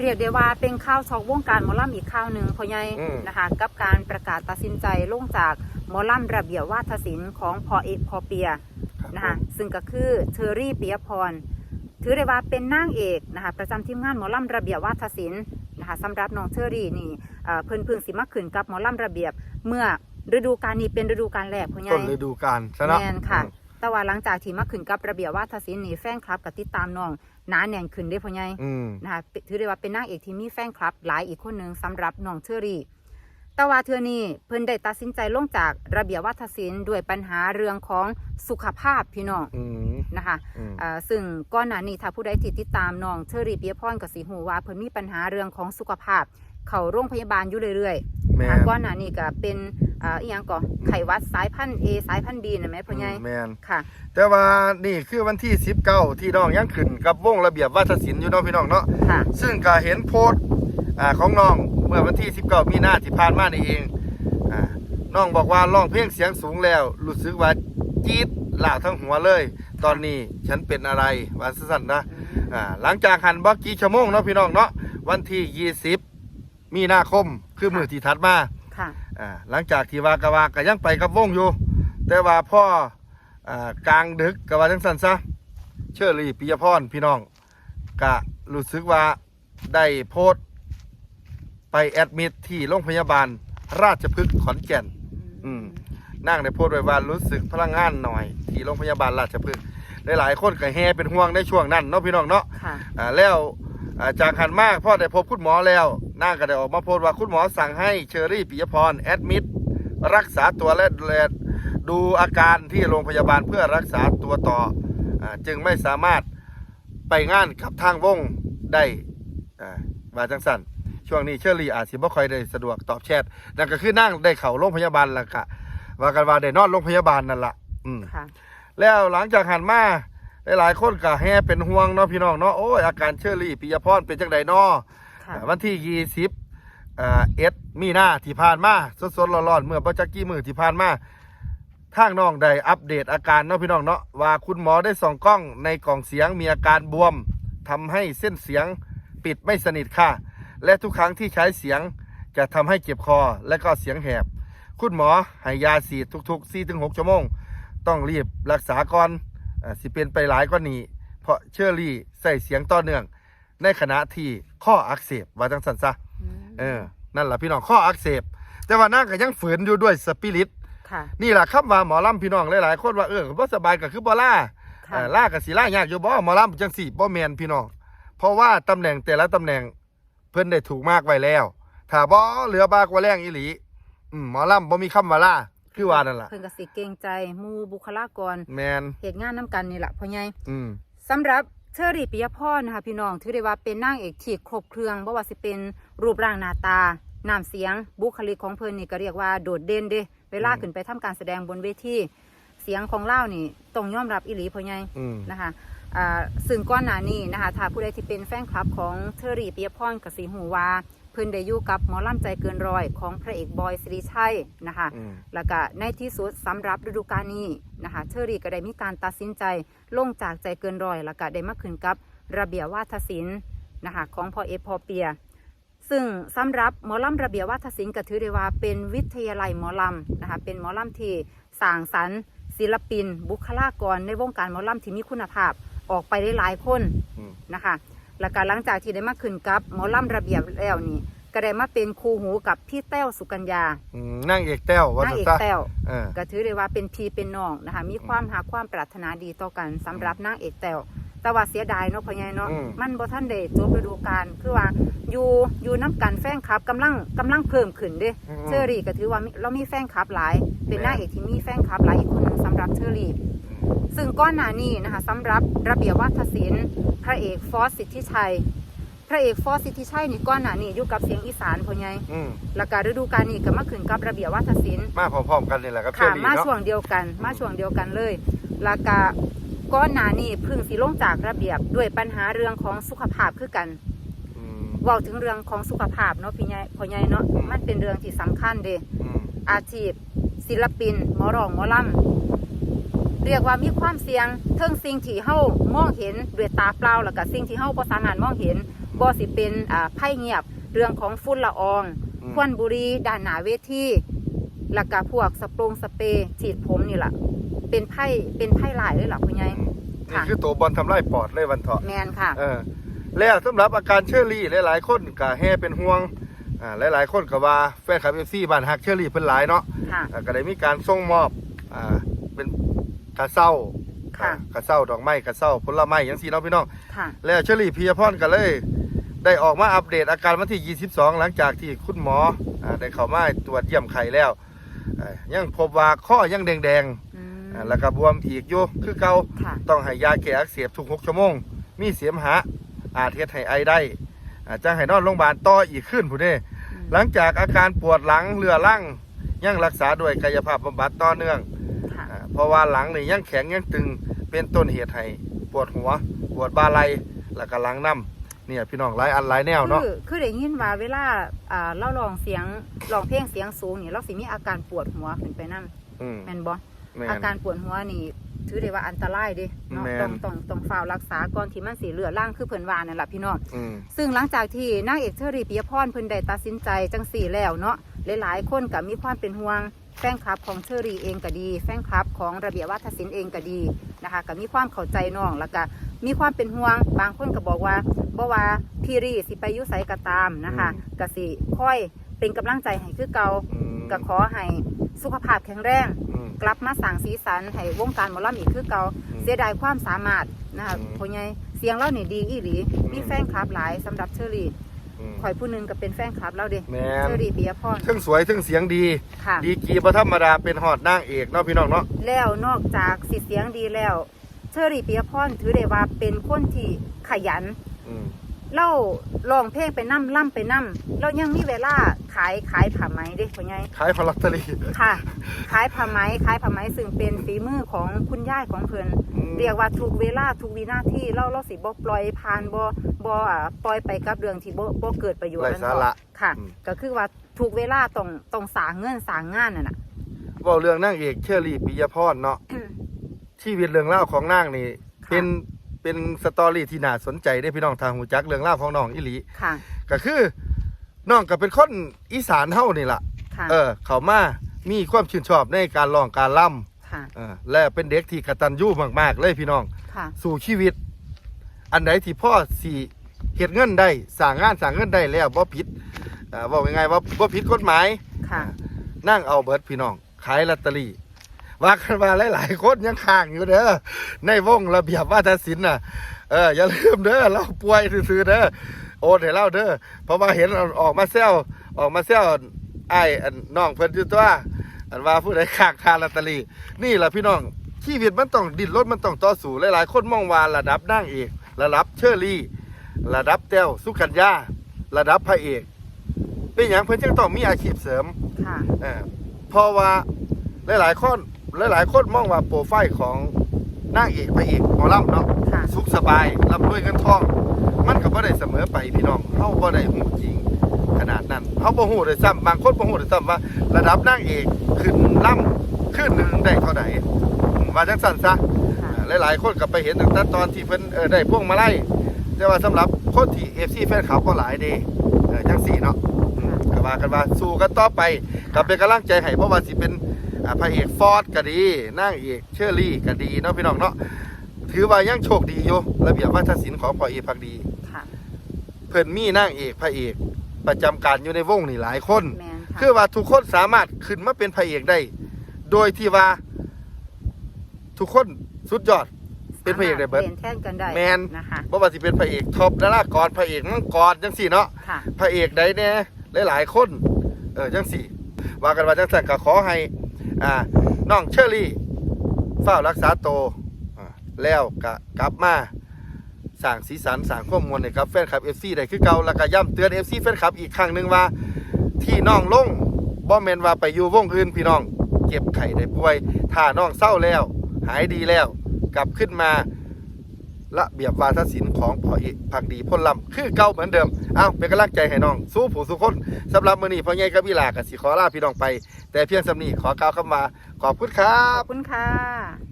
เรียกได้ว่าเป็นข่าวช็อกวงการหมอลำอีกข่าวหนึ่งพ่อใหญ่อืม นะคะกับการประกาศตัดสินใจลงจากหมอลำระเบียบวาทศิลป์ของพอเอกพอเปียครับนะคะผมซึ่งก็คือเทอรี่ปิยพร ถือได้ว่าเป็นนางเอกนะคะประจำทีมงานหมอลำระเบียบวาทศิลป์นะคะสำหรับน้องเทอรี่นี่เอ่อเพิ่นเพึ่งสิมาขึ้นกับหมอลำระเบียบ เมื่อฤดูกาลนี้เป็นฤดูกาลแรกพ่อใหญ่ ต้นฤดูกาลใช่เนาะแมนค่ะ อืม แต่ว่าหลังจากที่มาขึ้นกับระเบียบวาทศิลป์นี่แฟนคลับกับติดตามน้องหนาแน่นขึ้นได้อพ่อใหญ่อืมนะคะถือได้ว่าเป็นนางเอกที่มีแฟนคลับ หลายอีกคนหนึ่งสำหรับน้องเทอรี่ แต่ว่าเธอนี่เพิ่นได้ตัดสินใจลงจากระเบียบวัฒศิลป์ด้วยปัญหาเรื่องของสุขภาพพี่น้องอืมนะคะอืมอ่าซึ่งก่อนหน้านี้ถ้าผู้ใดที่ติดตามน้องเทอรี่เปียพรกับสีหูว่าเพิ่นมีปัญหาเรื่องของสุขภาพ เข้าโรงพยาบาลอยู่เรื่อยๆแม่นะคะนก่อนหน้านี้ก็เป็น อ่าอีหยังก่อไข้หวัดสายพันธุ์ A สายพันธุ์ B นะแม่พ่อใหญ่แมนค่ะ แต่ว่านี่คือวันที่19ที่น้องยังขึ้นกับวงระเบียบวาทศิลป์อยู่เนาะพี่น้องเนาะค่ะ ซึ่งก็เห็นโพสต์อ่าของน้องเมื่อวันที่19มีนาที่ผ่านมานี่เองอ่าน้องบอกว่าร้องเพลงเสียงสูงแล้วรู้สึกว่าจี๊ดล่าวทั้งหัวเลย ตอนนี้ฉันเป็นอะไรว่าสั้นๆนะอ่าหลังจากหันบักกี่ชั่วโมงเนาะพี่น้องเนาะวันที่ 20 มีนาคมคือมือที่ถัดมาค่ะ อ่าหลังจากที่ว่ากะว่าก็ยังไปกับวงอยู่ แต่ว่าพ่ออ่ากลางดึกกะว่าจังสันซะเชื่อรีปิยพรพี่น้องกะรู้สึกว่าได้โพสต์ไปแอดมิดที่โรงพยาบาลราชพฤกษ์ขอนแก่น อืมนั่งได้โพสต์ไว้ว่ารู้สึกพลังงานหน่อย ที่โรงพยาบาลราชพฤกษ์หลายๆคนก็แฮเป็นห่วงในช่วงนั้นเนาะพี่น้องเนาะค่ะ อ่าแล้วอ่า จากหันมากพ่อได้พบคุณหมอแล้วน่าก็ได้ออกมาโพสต์ว่าคุณหมอสั่งให้เชอรี่ปิยพรแอดมิดรักษาตัวและดูแลดูอาการที่โรงพยาบาลเพื่อรักษาตัวต่ออาจึงไม่สามารถไปงานกับทางวงได้อ่าว่าจังสันช่วงนี้เชอรี่อาจสิบ่ค่อยได้สะดวกตอบแชทนั่นก็คือนั่งได้เข่าโรงพยาบาลแล้วกะว่ากันว่าได้นอนโรงพยาบาลนั่นละอืมค่ะแล้วแล้วหลังจากหันมา หลายๆคนก็แห่เป็นห่วงเนาะพี่น้องเนาะโอ้ยอาการเชอรี่ปิยพรเป็นจังไดเนาะค่ะ วันที่ยี่สิบเอ่อเอ็ดมีนาที่ผ่านมาสดๆร้อนๆเมื่อประจักกี้มือที่ผ่านมาทางน้องได้อัปเดตอาการเนาะพี่น้องเนาะว่าคุณหมอได้ส่องกล้องในกล่องเสียงมีอาการบวมทำให้เส้นเสียงปิดไม่สนิทค่ะ และทุกครั้งที่ใช้เสียงจะทำให้เจ็บคอและก็เสียงแหบ คุณหมอให้ยาสีดทุกๆ4-6ชั่วโมง ต้องรีบรักษาก่อนอา สิเป็นไปหลายกว่านี้ เพราะเชอรี่ใส่เสียงต่อเนื่อง ในขณะที่ข้ออักเสบว่าจังสันซะเออนั่นแหละพี่น้องข้ออักเสบ แต่ว่านั่งก็ยังฝืนอยู่ด้วยสปิริตค่ะนี่แหละคำว่าหมอลำพี่น้องหลายๆคนว่าเออบ่สบายก็คือบ่ล่าค่ะเออล่ากับสีล่ายากอยู่บ่หมอลำจังสี่บ่แมนพี่น้อง เพราะว่าตำแหน่งแต่ละตำแหน่งเพิ่นได้ถูกมากไว้แล้วถ้าบ่เหลือบากว่าแรงอีหลีอืมหมอลำบ่มีคำว่าล่า คือว่านั่นล่ะเพิ่นก็สิเกรงใจหมู่บุคลากรแมนเหตุงานน้ำกันนี่แหละพ่อใหญ่อืมสำหรับเชอรี่ปิยพรนะคะพี่น้องถือได้ว่าเป็นนางเอกที่ครบเครื่องบ่ว่าสิเป็นรูปร่างหน้าตาน้ำเสียงบุคลิกของเพิ่นนี่ก็เรียกว่าโดดเด่นเด้เวลาขึ้นไปทำการแสดงบนเวทีเสียงของเล่านี่ต้องยอมรับอีหลีพ่อใหญ่ อืม นะคะอ่าซึ่งก่อนหน้านี้นะคะถ้าผู้ใดที่เป็นแฟนคลับของเทอรี่ปิยพรกับสีหูว่าเพิ่นได้อยู่กับหมอลำใจเกินร้อยของพระเอกบอยสิริชัยนะคะอืม แล้วก็ในที่สุดสำหรับฤดูกาลนี้นะคะเชอรี่ก็ได้มีการตัดสินใจลงจากใจเกินร้อยแล้วก็ได้มาขึ้นกับระเบียบวาทศิลป์นะคะของพ่อเอฟพอเปีย ซึ่งสำหรับหมอลำระเบียบวาทศิลป์ก็ถือได้ว่าเป็นวิทยาลัยหมอลำนะคะเป็นหมอลำที่สร้างสรรค์ ศิลปิน บุคลากรในวงการหมอลำที่มีคุณภาพออกไปได้หลายคน อืม นะคะ แล้วก็หลังจากที่ได้มาขึ้นกับหมอลำระเบียบแล้วนี่ก็ได้มาเป็นครูหูกับพี่แต้วสุกัญญาอืมนั่งเอกแต้วว่าางนซั่เอนกซะแต้วเออก็ถือได้ว่าเป็นพี่เป็นน้องนะคะ มีความหาความปรารถนาดีต่อกันสำหรับนางเอกแต้วแต่ว่าเสียดายเนาะพ่อใหญ่เนาะอืมมันบ่ทันได้จบฤดูกาลคือว่าอยู่อยู่น้ำกันแฟนคลับกำลังกำลังเพิ่มขึ้นเด้เชอรี่ก็ถือว่ามีเรามีแฟนคลับหลาย เป็นนางเอกที่มีแฟนคลับหลายอีกคนหนึงสำหรับเชอรี่ ซึ่งก้อนหน้านี้นะคะสำหรับระเบียบวัฒศิลป์พระเอกฟอสสิทธิชัย พระเอกฟอสสิทธิชัยนี่ก้อนหน้านี้อยู่กับเสียงอีสานพ่อใหญ่อืมแล้วก็ฤดูกาลนี้ก็มาขึ้นกับระเบียบวัฒศิลป์มาพร้อมๆกันนี่แหละครับเชอค่ะรี่มาเนาะช่วงเดียวกัน มาช่วงเดียวกันเลยแล้วก็ก้อนหนานี่เพึ่งสิลงจากระเบียบด้วยปัญหาเรื่องของสุขภาพคือกัน อืม เว้าถึงเรื่องของสุขภาพเนาะพี่ใหญ่พ่อใหญ่เนาะอืม มันเป็นเรื่องที่สำคัญเด้อืมอาชีพ ศิลปิน หมอร้องหมอลำ เรียกว่ามีความเสี่ยงเทิงสิ่งที่เฮามองเห็นด้วยตาเปล่าแล้วก็สิ่งที่เฮาบ่สามารถมองเห็นบ่สิเป็นอ่าไพ่เงียบ เรื่องของฝุ่นละอองอืมควันบุหรีด้านหน้าเวทีแล้วก็พวกสปรงสเปรย์ฉีดผมนี่ล่ะ เป็นไพ่เป็นไพ่หลายเลยล่ะคุณยายนี่ค่ะคือตัวบอลทำลายปอดเลยวันเถาะแมนค่ะ เออ แล้วสำหรับอาการเชอรี่หลายๆ คนก็แห่เป็นห่วงอ่าหลายๆ คนก็ว่าแฟนคลับเอฟซีบ้านฮักเชอรี่เพิ่นหลายเนาะค่ะ อ่าก็ได้มีการส่งมอบอ่าเป็น กระเซ้าค่ะอ่ากระเซ้าดอกไม้กระเซ้าผลไม้อย่างซี่เนาะพี่น้อง ค่ะแล้วเชอรี่พียพรก็เลย ได้ออกมาอัปเดตอาการวันที่ 22 หลังจากที่คุณหมออ่าได้เข้ามาตรวจเยี่ยมไข้แล้วอ่ายังพบว่าข้อยังแดงอืมๆอ่าแล้วก็บวมอีกอยู่คือเก่าค่ะ ต้องให้ยาแก้อักเสบทุก 6 ชั่วโมง มีเสียมหาอาจเฮ็ดให้ไอได้อาจจะให้นอนโรงพยาบาลต่ออีกขึ้นผู้นี้อืมหลังจากอาการปวดหลังเรือรั่งยังรักษาด้วยกายภาพบำบัดต่อเนื่องค่ะอ่า เพราะว่าหลังนี่ยังแข็งยังตึงเป็นต้นเหตุให้ปวดหัว ปวดบ่าไหลแล้วก็หลังน้ำเนี่ยพี่น้องหลายอันหลายแนวเนาะ คือคือได้ยินว่าเวลาอ่าเราลองเสียงลองเพลงเสียงสูงนี่เราสิมีอาการปวดหัวขึ้นไปนั่อืมแม่นบ่แม่น อาการปวดหัวนี่ถือได้ว่าอันตรายเด้เนาะแม่น ต้องต้องต้องเฝ้ารักษาก่อนที่มันสิเลือดร่างคือเพิ่นว่านั่นล่ะพี่น้อง อืม ซึ่งหลังจากที่นางเอกเชอรี่ปิยพรเพิ่นได้ตัดสินใจจังสี่แล้วเนาะหลายๆ คนก็มีความเป็นห่วง แฟนคลับของเชอรี่เองก็ดี แฟนคลับของระเบียบวัฒนศิลป์เองก็ดีนะคะก็มีความเข้าใจน้องแล้วก็มีความเป็นห่วง บางคนก็บอกว่าบ่ว่าพี่รีสิไปอยุไสก็ตามนะคะก็สิค่อยเป็นกำลังใจให้คือเก่าอืมก็ขอให้สุขภาพแข็งแรงอืมกลับมาสร้างสีสันให้วงการหมอลำอีกคือเก่าอืมเสียดายความสามารถนะคะอืมพ่อใหญ่เสียงเรานี่ดีอีหลีมีแฟนคลับหลายสำหรับเชอรี่อืม ข่อยผู้หนึงก็เป็นแฟนคลับเราเด้แม่น เชอรี่ปิยพร ทั้งสวยทั้งเสียงดี ค่ะ ดีกรีบ่ธรรมดาเป็นฮอดนางเอกเนาะพี่น้องเนาะ แล้วนอกจากสิเสียงดีแล้ว เชอรี่ปิยพรถือได้ว่าเป็นคนที่ขยัน อืม เล่าร้องเพลงไปนั่ล่ำไปนั่เรายังมีเวลาขายขายผ้าไหมเด้พ่อใหญ่ขายพอลอตเตอรี่ค่ะ ขายผ้าไหมขายผ้าไหมซึ่งเป็นฝีมือของคุณย่ายของเพิ่นอืมเรียกว่าทุกเวลาทุกวินาทีเราเราสิบ่ปล่อยผ่านบ่บ่อ่าปล่อยไปกับเรื่องที่บ่บ่เกิดประโยชน์ไร้นั่นสาบ่ระค่ะอืมก็คือว่าทุกเวลาต้องต้องสร้างเงินสร้างงานน่ะน่ะเว้าเรื่องนางเอกเชอรี่ปิยพรเนาะชีวิตเรื่องเล่าวของนางนี่ค่ะเป็น เป็นสตอรี่ที่น่าสนใจได้อพี่น้องทางหูจักเรื่องเล่าวของน้องอิหลี ค่ะ ก็คือน้องก็เป็นคนอีสานเฮานี่ล่ะ ค่ะ เออ เขามามีความชื่นชอบในการร้องการล่ค่ะำเออและเป็นเด็กที่กตัญญูมากๆ เลยพี่น้อง ค่ะ สู่ชีวิต อันไหนที่พ่อสิเฮ็ดเงินได้สร้างงานสร้างเงินได้แล้วบ่ผิดเอ่อว่าง่ายๆว่าบ่ผิดกฎหมายค่ะ นั่งเอาเบิดพี่น้อง ขายลอตเตอรี่ ว่ากันมาหลายๆคนยังค้างอยู่เด้อในวงระเบียบว่าทศิลป์น่ะเอออย่าลืมเด้อเราป่วยซื่อๆเด้อโอนให้เราเด้อเพราะว่าเห็นออกมาแซวออกมาแซวไอ้ายอันน้องเพิ่นอยู่ตัวอันว่าผู้ใดค้างคาลอตเตอรี่นี่แหละพี่น้องชีวิตมันต้องดิ้นรนมันต้องต่อสู้หลายๆคนมองว่าระดับนางเอกระดับเชอรี่ ระดับแต้วสุกัญญาระดับพระเอกเป็นอย่างเพิ่นจึงต้องมีอาชีพเสริมค่ะเออเพราะว่าหลายๆคน หลายๆคนมองว่าโปรไฟล์ของนางเอกพระเอกหมอลำเนาะค่ะ สุขสบายร่ำรวยเงินทอง มันก็บ่ได้เสมอไปพี่น้องเฮาบ่ได้ฮู้จริงขนาดนั้นเฮาบ่ฮู้ด้วยซ้ำบางคนบ่ฮู้ด้วยซ้ำว่า ระดับนางเอกขึ้นล่ำขึ้นหนึงได้เท่าใดอืมว่าจังซั่นซะ ค่ะอ่าหลายๆ คนก็ไปเห็นตั้งแต่ตอนที่เพิ่นเออได้พวงมาลัยแต่ว่าสำหรับคนที่ FC แฟนคลับก็หลายเด้เออจังสี่เนาะก็ว่ากันว่าสู้กันต่อไปก็เป็นกำลังใจให้เพราะว่าสิเป็นอ่า พระเอกฟอร์ดก็ดีนางเอกเชอรี่ก็ดีเนาะพี่น้องเนาะถือว่ายังโชคดีอยู่ระเบียบวัฒนศิลป์ของพ่อเอกพักดีค่ะเพิ่นมีนางเอกพระเอกประจำการอยู่ในวงนี่หลายคน แมนค่ะคือว่าทุกคนสามารถขึ้นมาเป็นพระเอกได้ โดยที่ว่า ทุกคนสุดยอด เป็นพระเอกได้เบิด สามารถปลี่ยนแทนกันได้แมนนะคะบ่ว่าสิเป็นพระเอกท็อปดารากรพระเอกมังกรจังสี่เนาะ ค่ะ พระเอกใดแน่หลาย ๆ คน เออจังสี่ ว่ากันว่าจังสันก็ขอให้ อ่าน้องเชอรี่เฝ้ารักษาโตแล้วกกลับมาสั่งสีสันสั่งข้อมูลให้กับแฟนคลับ FC ได้คือเก่าแล้วก็ย้ำเตือน FC แฟนคลับอีกครั้งหนึ่งว่า ที่น้องลงบ่แมนว่าไปอยู่วงอื่นพี่น้อง เก็บไข่ได้ป่วยถ้าน้องเศร้าแล้ว หายดีแล้ว กลับขึ้นมา ระเบียบวาทศิลป์ของพ่อเอกพักดีพ่นลำคือเก่าเหมือนเดิมเอ้าเป็นกำลังใจให้น้อง สู้ผู้สุคนสำหรับมื้อนี้พ่อใหญ่กับวิลากับสิขอลาพี่น้องไป แต่เพียงสำนีขอกล่าวคำว่าขอบคุณครัขบอบคุณค่ะ